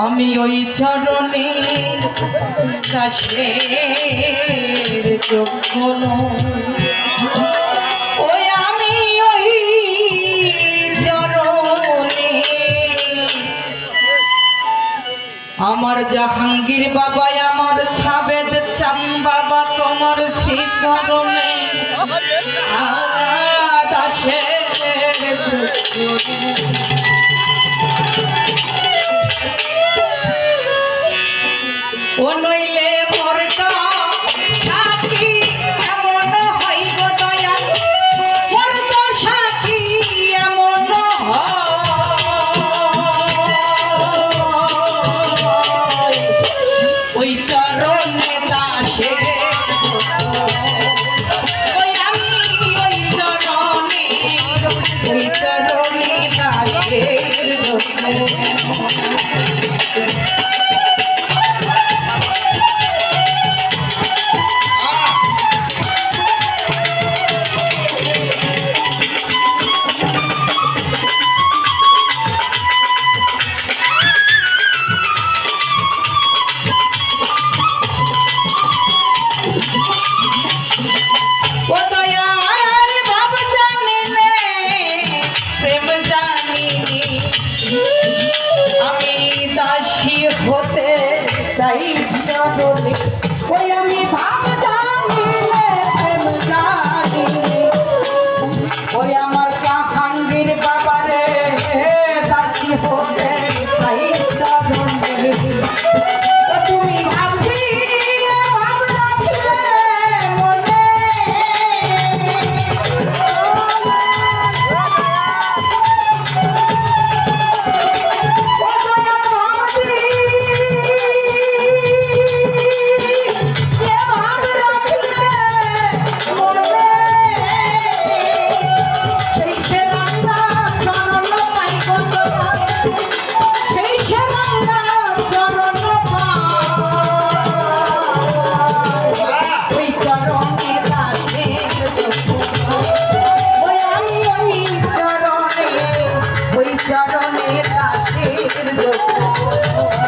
আমি ওই চরণে দাসের চক্ষু ওই আমি ওই চরণে আমার জাহাঙ্গীর বাবা, আমার ছাবেদ চান বাবা, তোমার সেই চরণে দাসের চক্ষু Yeah, I see the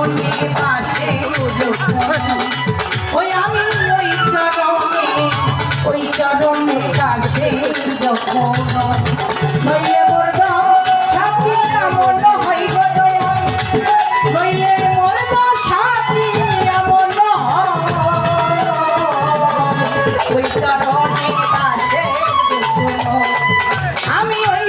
চরণে ওই আমি ওই চরণে কাছে যখন নইলে মোর সাথী এমন হইব নইলে মোর সাথী এমন ওই চরণে বাসে আমি ওই